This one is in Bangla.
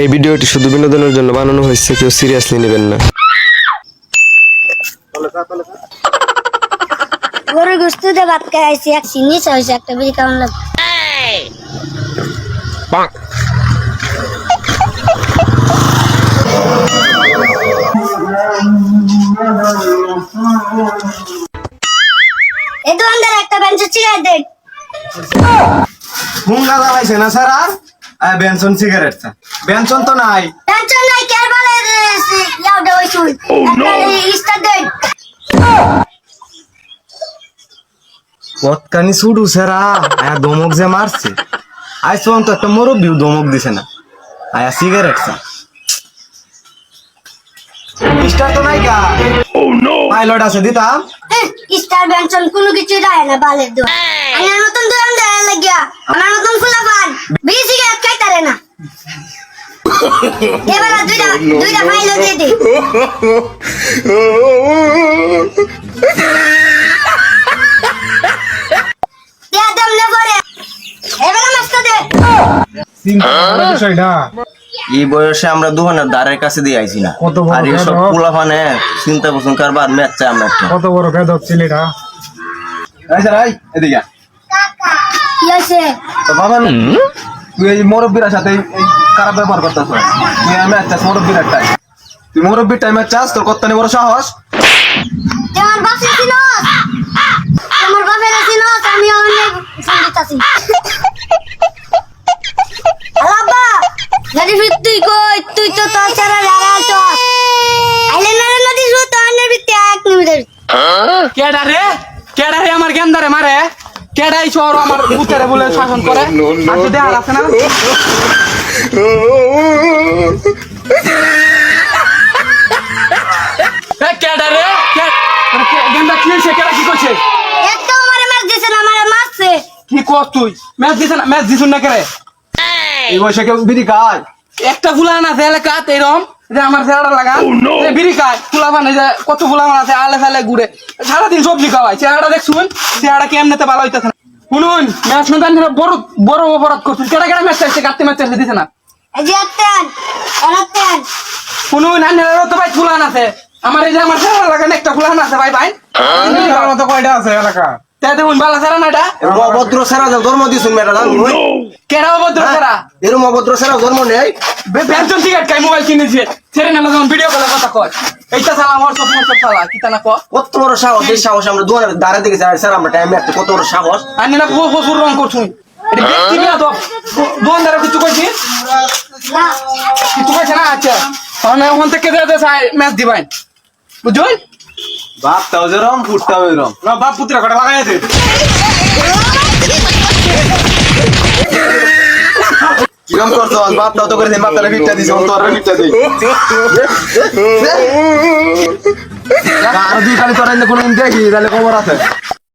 এই ভিডিওটি শুধু বিনোদনের জন্য বানানো হয়েছে কেউ সিরিয়াসলি নেবেন না। গরুর গোস্ত দিয়ে ভাত খাইছি এক একটা বিড়ি কেমন লাগবে এই দোকানদার একটা বেঞ্চের চিরাই দেখ জ্বালাইছে না স্যার? আর বেনসন সিগারেট স্যার বেনসন তো নাই। টেনশন নাই কেয়ার বলে ইয়াও দে কতখানি ছুটু স্যারা আয়া দমক যে মারছে। আই সোন তো একটা মুরব্বিও দমক দিছে না। আয়া সিগারেট স্যার স্টার তো নাই কা? পাইলট আছে দিতাম স্টার বেঞ্চন কোনো কিছু দেয় না বালের দোয়া। আমার দেয় লাগিয়া। আমার নতুন খোলা এবার দুইটা দুইটা ফাইল দিয়ে দে দেয়া দাম নে পরে। এবার মাস্টার দে। বিষয়টা এই বয়সে আমরা দোকানের দ্বারের কাছে দিয়ে আইছি না। আর এসব বেদক। পোলাপানে চিন্তা করছেন কারবার ম্যাচ চাই আমরা কত বড় বেদক ছেলেটা? এদিকে কি হয়েছে তো বাবা তুই এই মুরব্বীর সাথে খারাপ ব্যবহার করতেছ? তুই আমি একটা মুরব্বীর একটা। তুই মুরব্বীর টাইমে চাস তোর কত বড় সাহস? তুই আমার বাপের চিনস। আমার বাপের চিনস আমি অনেক সংগীত আছি আলাবা তুই কই? তুই তো তোর ছাড়া যারা আছো আইলে না রে নদী শুধু তোর ভিত্তি এক নিমিটের কেডা রে? কেডা রে আমার গেন্দারে মারে? কেডা এই শহর আমার উত্তরে বলে শাসন করে? আর আছে না? কে- একটা আমারে মার দিছে না আমারে মারছে। কি কর তুই? ম্যাচ দিছ না ম্যাচ দিছুন না করে? এই। বয়সে কেউ বিড়ি খায়? একটা ফুলান আছে এলাকাত এরম যে আমার চেহারা লাগা। এই বিড়ি খায় ফুলা মানে যে কত ফুলামান আছে আলে ফালে ঘুরে। সারাদিন সবজি খাওয়ায় চেহারাটা দেখছুন চেহারা কেমনেতে ভালো হইতেছে না। শুনুন ম্যাচ বড় বড় অপরাধ করছুন। কেটা কেটা ম্যাচ চাইছে? চাইছে দিছে না। শুনুন আন্নারও তো ভাই ফুলান আছে। আমার এই যে আমার চেহারা লাগান একটা ফুলান আছে ভাই ভাই। মতো কয়টা আছে এলাকা? তাই দেখুন বালা চেহারা না এটা? অভদ্র সেরা ধর্ম দিছুন মেয়েটা জানো কেডা অভদ্র চেহারা এরম অভদ্র সেরা ধর্ম নেই। খাই মোবাইল কিনেছে ছেড়ে না যখন ভিডিও কলে কথা কয়। এইটা সালা আমার সব সব সালা কি তা না কয় কত বড় সাহস এই সাহস আমরা দোকানের দ্বারে দিকে যাই স্যার আমরা টাইমে একটা কত বড় সাহস। আমি না বহু প্রচুর রং করছুন এটা ব্যক্তি না তো দোকানদার কিছু কইছি? না কিছু কইছে না? আচ্ছা। তাহলে ওখান থেকে দে দে ম্যাচ দিবাই। বুঝুন বাপটাও যেরম ফুটটাও এরম না বাপ পুত্রা কটা লাগাই আছে? কিরম করছ বাপটাও তো করে বাপটারে ফিটটা দিছে তোর ফিটটা দি আর দুই খালি তোর কোনো দেখি তাহলে খবর আছে